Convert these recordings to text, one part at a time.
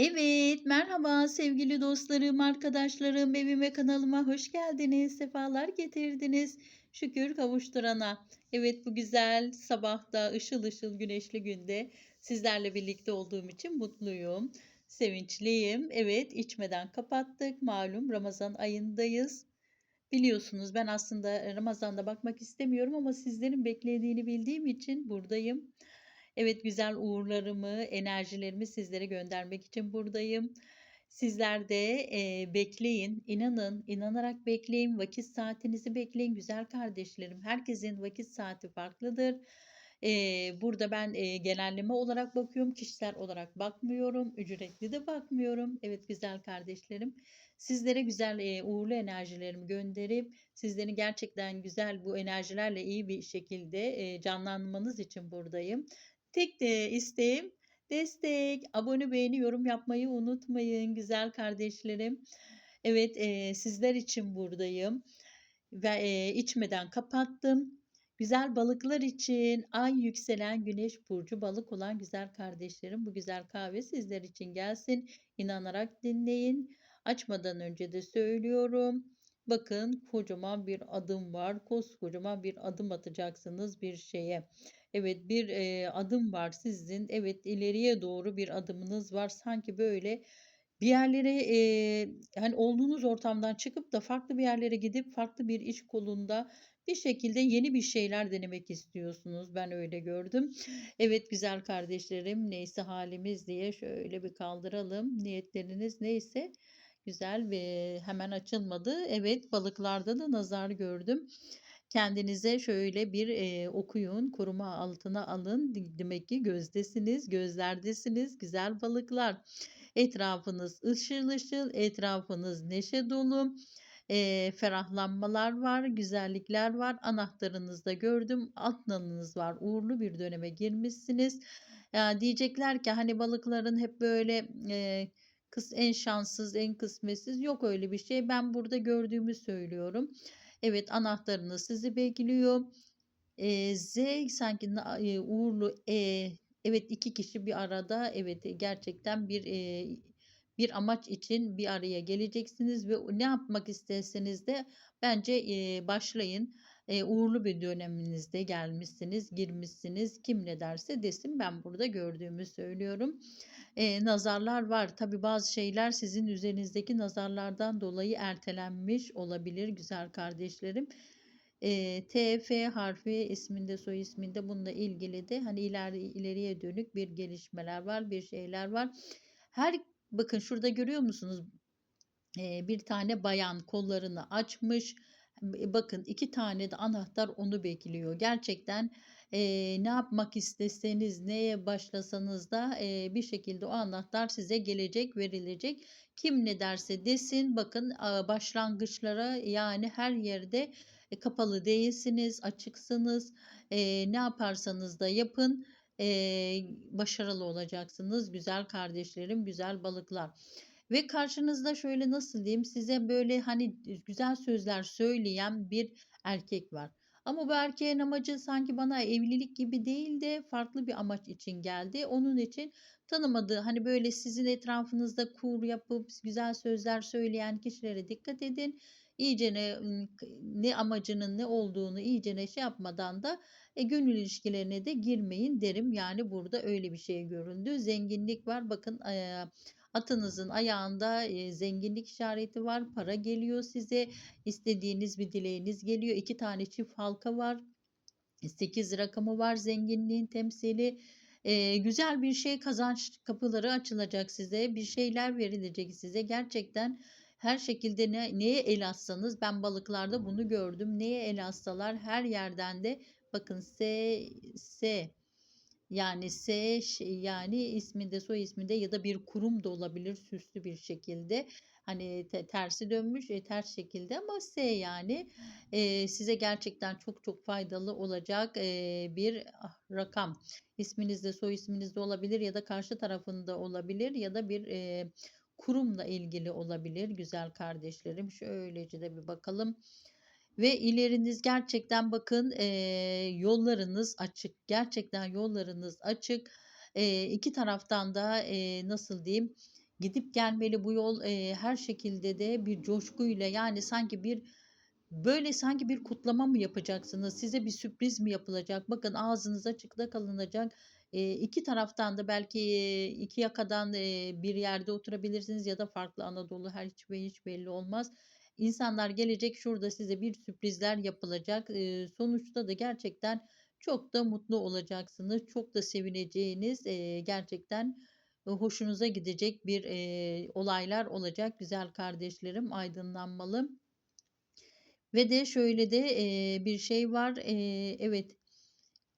Evet, merhaba sevgili dostlarım, arkadaşlarım, evime kanalıma hoş geldiniz, sefalar getirdiniz. Şükür kavuşturana. Evet, bu güzel sabahta, ışıl ışıl güneşli günde sizlerle birlikte olduğum için mutluyum, sevinçliyim. Evet, içmeden kapattık. Malum Ramazan ayındayız. Biliyorsunuz ben aslında Ramazan'da bakmak istemiyorum ama sizlerin beklediğini bildiğim için buradayım. Evet, güzel uğurlarımı, enerjilerimi sizlere göndermek için buradayım. Sizler de, eee, bekleyin, inanın, inanarak bekleyin, vakit saatinizi bekleyin güzel kardeşlerim. Herkesin vakit saati farklıdır. Eee, burada ben, eee, genelleme olarak bakıyorum, kişisel olarak bakmıyorum, ücretli de bakmıyorum. Evet, güzel kardeşlerim. Sizlere güzel, eee, uğurlu enerjilerimi gönderip sizlerin gerçekten güzel bu enerjilerle iyi bir şekilde, eee, canlanmanız için buradayım. Tek, eee, isteğim destek, abone, beğeni, yorum yapmayı unutmayın güzel kardeşlerim. Evet, eee, sizler için buradayım ve, eee, içmeden kapattım. Güzel balıklar için ay, yükselen, güneş burcu balık olan güzel kardeşlerim, bu güzel kahve sizler için gelsin. İnanarak dinleyin. Açmadan önce de söylüyorum. Bakın kocaman bir adım var. Koskocaman bir adım atacaksınız bir şeye. Evet, bir, eee, adım var sizin. Evet, ileriye doğru bir adımınız var. Sanki böyle bir yerlere, eee, hani, olduğunuz ortamdan çıkıp da farklı bir yerlere gidip farklı bir iş kolunda bir şekilde yeni bir şeyler denemek istiyorsunuz. Ben öyle gördüm. Evet, güzel kardeşlerim, neyse halimiz diye şöyle bir kaldıralım. Niyetleriniz neyse güzel ve hemen açılmadı. Evet, balıklarda da nazar gördüm. Kendinize şöyle bir, eee, okuyun, koruma altına alın. Demek ki gözdesiniz, gözlerdesiniz güzel balıklar. Etrafınız ışıl ışıl, etrafınız neşe dolu, eee, ferahlanmalar var, güzellikler var. Anahtarınızı da gördüm. Atlanınız var. Uğurlu bir döneme girmişsiniz. Ya, diyecekler ki, hani, balıkların hep böyle, eee, kıs en şanssız, en kısmetsiz. Yok öyle bir şey. Ben burada gördüğümü söylüyorum. Evet, anahtarınız sizi bekliyor. Eee, Z sanki eee, uğurlu, eee, evet 2 kişi bir arada, evet, gerçekten bir, eee, bir amaç için bir araya geleceksiniz ve ne yapmak isteseniz de bence, başlayın. Uğurlu bir döneminizde gelmişsiniz, girmişsiniz. Kim ne derse desin ben burada gördüğümü söylüyorum. Nazarlar var. Tabii bazı şeyler sizin üzerinizdeki nazarlardan dolayı ertelenmiş olabilir güzel kardeşlerim. Eee, T, F harfi isminde, soy isminde bununla ilgili de, hani, iler ileriye dönük bir gelişmeler var, bir şeyler var. Her bakın şurada görüyor musunuz? Bir tane bayan kollarını açmış. Bakın 2 tane de anahtar onu bekliyor. Gerçekten, eee, ne yapmak isteseniz, neye başlasanız da, eee, bir şekilde o anahtar size gelecek, verilecek. Kim ne derse desin, bakın, başlangıçlara, yani, her yerde, e, kapalı değilsiniz, açıksınız. Eee, ne yaparsanız da yapın, eee, başarılı olacaksınız güzel kardeşlerim, güzel balıklar. Ve karşınızda şöyle, nasıl diyeyim, size böyle, hani, güzel sözler söyleyen bir erkek var. Ama bu erkeğin amacı sanki bana evlilik gibi değil de farklı bir amaç için geldi. Onun için tanımadığı, hani, böyle sizin etrafınızda kur yapıp güzel sözler söyleyen kişilere dikkat edin. İyicene, ımm, k ne amacının ne olduğunu iyicene şey yapmadan da, e, gönül ilişkilerine de girmeyin derim. Yani, burada öyle bir şey göründü. Zenginlik var. Bakın, eee, atınızın ayağında, eee, zenginlik işareti var. Para geliyor size. İstediğiniz bir dileğiniz geliyor. 2 tane çift halka var. 8 rakamı var zenginliğin temsili. Eee, güzel bir şey kazanç kapıları açılacak size. Bir şeyler verilecek size. Gerçekten her şekilde ne neye el atsanız ben balıklarda bunu gördüm. Neye el atsalar her yerden de bakın S S yani S yani isminde, soy isminde ya da bir kurum da olabilir süslü bir şekilde. Hani, te tersi dönmüş, eee, ters şekilde ama S yani. Eee, size gerçekten çok çok faydalı olacak, eee, bir ah rakam. İsminizde, soy isminizde olabilir ya da karşı tarafında olabilir ya da bir, eee, kurumla ilgili olabilir güzel kardeşlerim. Şöylece de bir bakalım. Ve ileriniz gerçekten bakın, eee, yollarınız açık. Gerçekten yollarınız açık. Eee, 2 taraftan da, eee, nasıl diyeyim, gidip gelmeli bu yol, eee, her şekilde de bir coşkuyla, yani, sanki bir böyle sanki bir kutlama mı yapacaksınız? Size bir sürpriz mi yapılacak? Bakın ağzınız açıkta kalınacak. Eee, 2 taraftan da belki, eee, 2 yakadan, eee, bir yerde oturabilirsiniz ya da farklı Anadolu her hiç hiç belli olmaz. İnsanlar gelecek, şurada size bir sürprizler yapılacak. Sonuçta da gerçekten çok da mutlu olacaksınız. Çok da sevineceğiniz, gerçekten, hoşunuza gidecek bir, olaylar olacak güzel kardeşlerim, aydınlanmalı. Ve de şöyle de, bir şey var. Evet,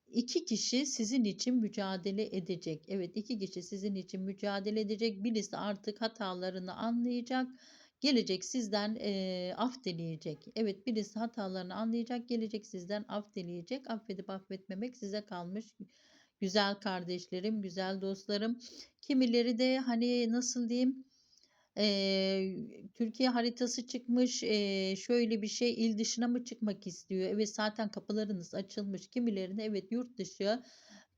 2 kişi sizin için mücadele edecek. Evet, 2 kişi sizin için mücadele edecek. Birisi artık hatalarını anlayacak, gelecek sizden, eee, af dileyecek. Evet, birisi hatalarını anlayacak, gelecek sizden af dileyecek. Affedip affetmemek size kalmış güzel kardeşlerim, güzel dostlarım. Kimileri de, hani, nasıl diyeyim, eee, Türkiye haritası çıkmış, eee, şöyle bir şey, il dışına mı çıkmak istiyor? Evet, zaten kapılarınız açılmış. Kimilerine evet, yurt dışı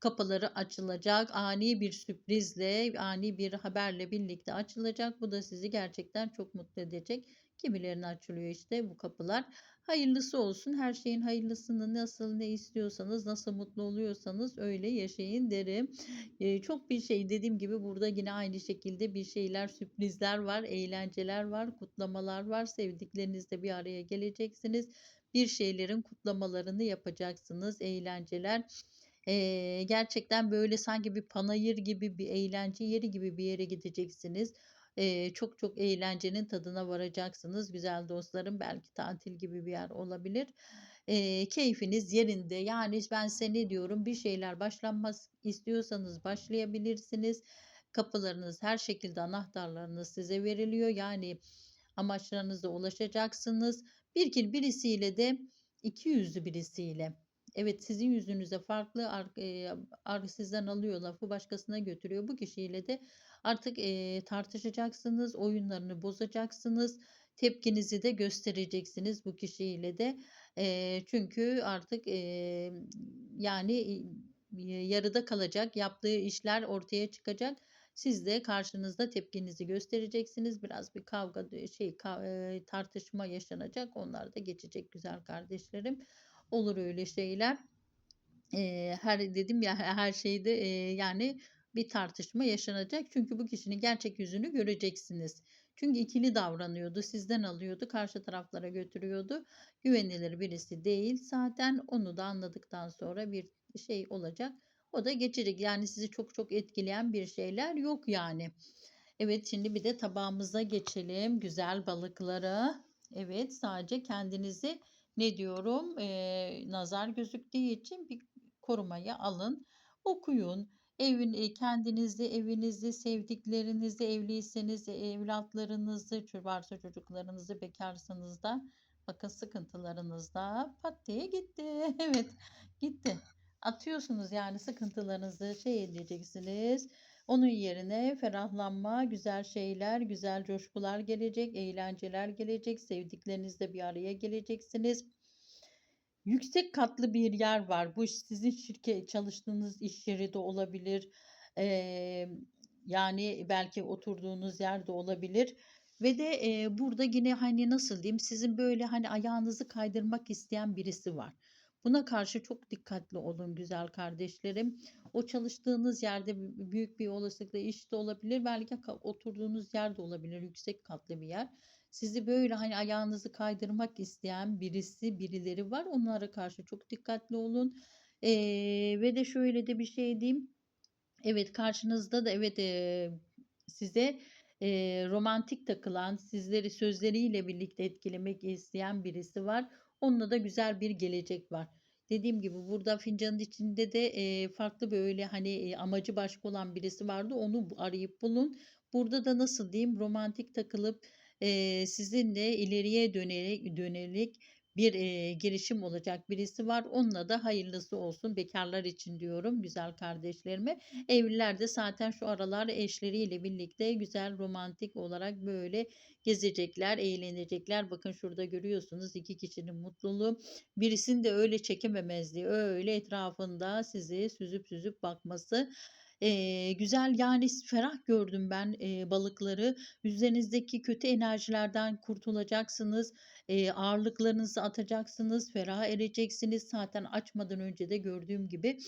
kapıları açılacak. Ani bir sürprizle, ani bir haberle birlikte açılacak. Bu da sizi gerçekten çok mutlu edecek. Kimilerine açılıyor işte bu kapılar. Hayırlısı olsun. Her şeyin hayırlısını nasıl, ne istiyorsanız, nasıl mutlu oluyorsanız öyle yaşayın derim. Eee, çok bir şey dediğim gibi burada yine aynı şekilde bir şeyler, sürprizler var, eğlenceler var, kutlamalar var. Sevdiklerinizle bir araya geleceksiniz. Bir şeylerin kutlamalarını yapacaksınız, eğlenceler. Eee, gerçekten böyle sanki bir panayır gibi, bir eğlence yeri gibi bir yere gideceksiniz. Eee, çok çok eğlencenin tadına varacaksınız güzel dostlarım. Belki tatil gibi bir yer olabilir. Eee, keyfiniz yerinde. Yani ben size ne diyorum, bir şeyler başlanmaz istiyorsanız başlayabilirsiniz. Kapılarınız her şekilde anahtarlarınız size veriliyor. Yani amaçlarınıza ulaşacaksınız. Bir ki birisiyle de iki yüzlü birisiyle. Evet, sizin yüzünüze farklı ar ar sizden alıyor lafı başkasına götürüyor. Bu kişiyle de artık, eee, tartışacaksınız, oyunlarını bozacaksınız, tepkinizi de göstereceksiniz bu kişiyle de. Eee, çünkü artık, eee, yani, yarıda kalacak, yaptığı işler ortaya çıkacak. Siz de karşınızda tepkinizi göstereceksiniz. Biraz bir kavga, şey, tartışma yaşanacak. Onlar da geçecek güzel kardeşlerim. Olur öyle şeyler. Eee, her dedim ya her şeyde, eee, yani bir tartışma yaşanacak. Çünkü bu kişinin gerçek yüzünü göreceksiniz. Çünkü ikili davranıyordu. Sizden alıyordu, karşı taraflara götürüyordu. Güvenilir birisi değil zaten. Onu da anladıktan sonra bir şey olacak. O da geçecek. Yani sizi çok çok etkileyen bir şeyler yok yani. Evet, şimdi bir de tabağımıza geçelim. Güzel balıkları. Evet, sadece kendinizi ne diyorum, eee, nazar gözüktüğü için bir korumaya alın. Okuyun. Evin eee, kendinizi, evinizi, sevdiklerinizi, evliyseniz evlatlarınızı, ço varsa çocuklarınızı, bekârsanız da bakın sıkıntılarınız da pat diye gitti. Evet, gitti. Atıyorsunuz yani sıkıntılarınızı şey edeceksiniz. Onun yerine ferahlanma, güzel şeyler, güzel coşkular gelecek, eğlenceler gelecek, sevdiklerinizle bir araya geleceksiniz. Yüksek katlı bir yer var. Bu sizin şirket çalıştığınız iş yeri de olabilir. Emm, yani belki oturduğunuz yer de olabilir ve de, eee, burada yine, hani, nasıl diyeyim, sizin böyle, hani, ayağınızı kaydırmak isteyen birisi var. Buna karşı çok dikkatli olun güzel kardeşlerim. O çalıştığınız yerde büyük bir olasılıkla iş de olabilir, belki oturduğunuz yer de olabilir, yüksek katlı bir yer. Sizi böyle, hani, ayağınızı kaydırmak isteyen birisi, birileri var. Onlara karşı çok dikkatli olun. Eee, ve de şöyle de bir şey diyeyim. Evet, karşınızda da evet, eee, size, eee, romantik takılan, sizleri sözleriyle birlikte etkilemek isteyen birisi var. Onunla da güzel bir gelecek var. Dediğim gibi burada fincanın içinde de, eee, farklı böyle, hani, eee, amacı başka olan birisi vardı. Onu arayıp bulun. Burada da nasıl diyeyim, romantik takılıp, eee, sizinle ileriye dönerek dönelik bir, eee, girişim olacak birisi var. Onunla da hayırlısı olsun bekârlar için diyorum güzel kardeşlerime. Evliler de zaten şu aralar eşleriyle birlikte güzel romantik olarak böyle gezecekler, eğlenecekler. Bakın şurada görüyorsunuz 2 kişinin mutluluğu. Birisinin de öyle çekememezliği, öyle etrafında sizi süzüp süzüp bakması. Eee, güzel, yani, ferah gördüm ben, eee, balıkları. Üzerinizdeki kötü enerjilerden kurtulacaksınız. Eee, ağırlıklarınızı atacaksınız, feraha ereceksiniz. Zaten açmadan önce de gördüğüm gibi,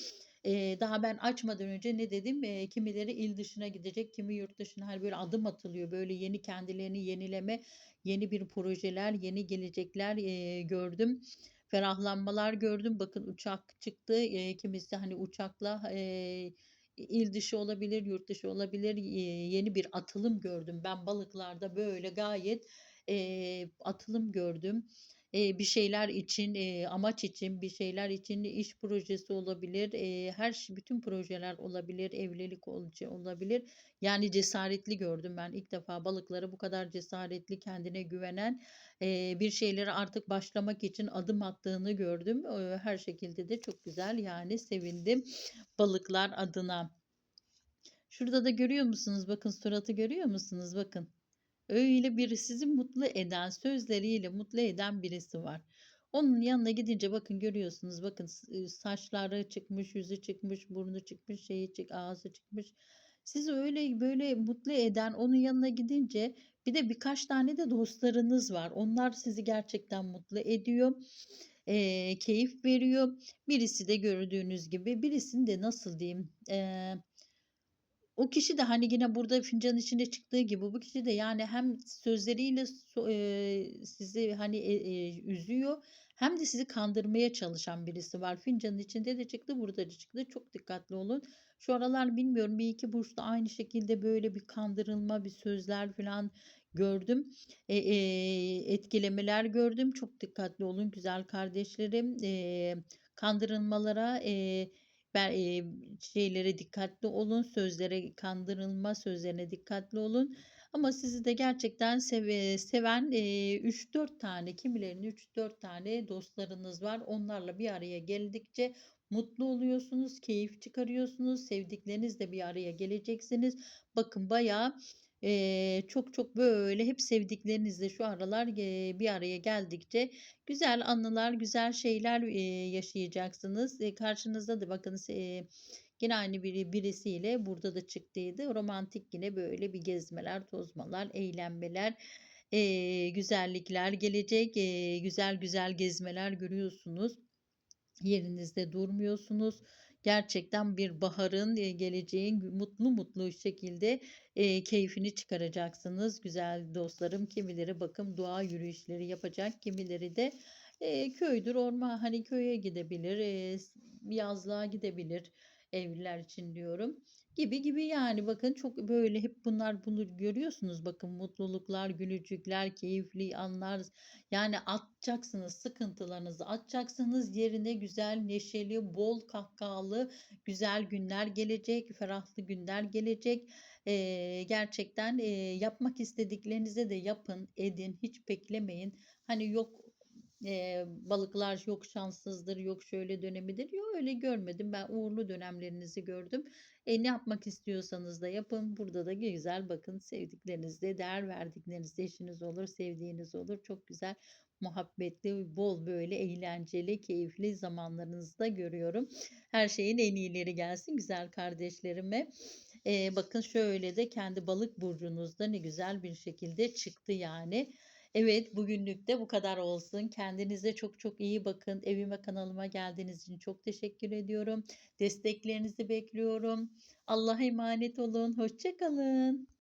eee, daha ben açmadan önce ne dedim? Eee, kimileri il dışına gidecek, kimi yurt dışına, hani, böyle adım atılıyor. Böyle yeni kendilerini yenileme, yeni bir projeler, yeni gelecekler, eee, gördüm. Ferahlanmalar gördüm. Bakın uçak çıktı. Eee, kimisi, hani, uçakla, eee, il dışı olabilir, yurt dışı olabilir, yeni bir atılım gördüm. Ben balıklarda böyle gayet, atılım gördüm. Bir şeyler için, amaç için, bir şeyler için iş projesi olabilir, her bütün projeler olabilir, evlilik olabilir. Yani cesaretli gördüm ben ilk defa balıkları bu kadar cesaretli, kendine güvenen, bir şeylere artık başlamak için adım attığını gördüm. Her şekilde de çok güzel, yani sevindim balıklar adına. Şurada da görüyor musunuz? Bakın suratı görüyor musunuz? Bakın. Öyle bir sizi mutlu eden, sözleriyle mutlu eden birisi var. Onun yanına gidince bakın görüyorsunuz. Bakın saçları çıkmış, yüzü çıkmış, burnu çıkmış, şeyi çık ağzı çıkmış. Sizi öyle, böyle mutlu eden onun yanına gidince bir de birkaç tane de dostlarınız var. Onlar sizi gerçekten mutlu ediyor, eee, keyif veriyor. Birisi de gördüğünüz gibi, birisini de nasıl diyeyim, eee o kişi de, hani, yine burada fincanın içinde çıktığı gibi bu kişi de, yani, hem sözleriyle eee, sizi, hani, e eee, üzüyor hem de sizi kandırmaya çalışan birisi var. Fincanın içinde de çıktı, burada da çıktı. Çok dikkatli olun. Şu aralar bilmiyorum 1-2 burçta aynı şekilde böyle bir kandırılma, bir sözler filan gördüm. E eee, etkilemeler gördüm. Çok dikkatli olun güzel kardeşlerim. Eee, kandırılmalara, eee, şeylere dikkatli olun, sözlere, kandırılma sözlerine dikkatli olun. Ama sizi de gerçekten sev eee, seven, eee, 3-4 tane, kimilerinin 3-4 tane dostlarınız var. Onlarla bir araya geldikçe mutlu oluyorsunuz, keyif çıkarıyorsunuz, sevdiklerinizle bir araya geleceksiniz. Bakın bayağı, çok çok böyle hep sevdiklerinizle şu aralar, bir araya geldikçe güzel anılar, güzel şeyler, yaşayacaksınız. Karşınızda da bakın gene aynı biri birisiyle burada da çıktıydı. Romantik yine böyle bir gezmeler, tozmalar, eğlenmeler, eee, güzellikler gelecek. Eee, güzel güzel gezmeler görüyorsunuz. Yerinizde durmuyorsunuz. Gerçekten bir baharın, geleceğin mutlu mutlu şekilde, eee, keyfini çıkaracaksınız güzel dostlarım. Kimileri bakın doğa yürüyüşleri yapacak, kimileri de, eee, köydür, orman, hani, köye gidebilir, s yazlığa gidebilir, evliler için diyorum. Gibi gibi yani bakın çok böyle hep bunlar bunu görüyorsunuz bakın mutluluklar, gülücükler, keyifli anlar. Yani atacaksınız sıkıntılarınızı atacaksınız. Yerine güzel, neşeli, bol kahkahalı güzel günler gelecek, ferahlı günler gelecek. Eee, gerçekten, eee, yapmak istediklerinizi de yapın, edin, hiç beklemeyin. Hani, yok, eee, balıklar yok şanssızdır, yok şöyle dönemidir. Yo, öyle görmedim. Ben uğurlu dönemlerinizi gördüm. E, ne yapmak istiyorsanız da yapın. Burada da güzel bakın sevdiklerinizle, değer verdiklerinizle eşiniz olur, sevdiğiniz olur. Çok güzel muhabbetli, bol böyle eğlenceli, keyifli zamanlarınızı da görüyorum. Her şeyin en iyileri gelsin güzel kardeşlerime. Eee, bakın şöyle de kendi balık burcunuzda ne güzel bir şekilde çıktı yani. Evet, bugünlük de bu kadar olsun. Kendinize çok çok iyi bakın. Evime, kanalıma geldiğiniz için çok teşekkür ediyorum. Desteklerinizi bekliyorum. Allah'a emanet olun. Hoşça kalın.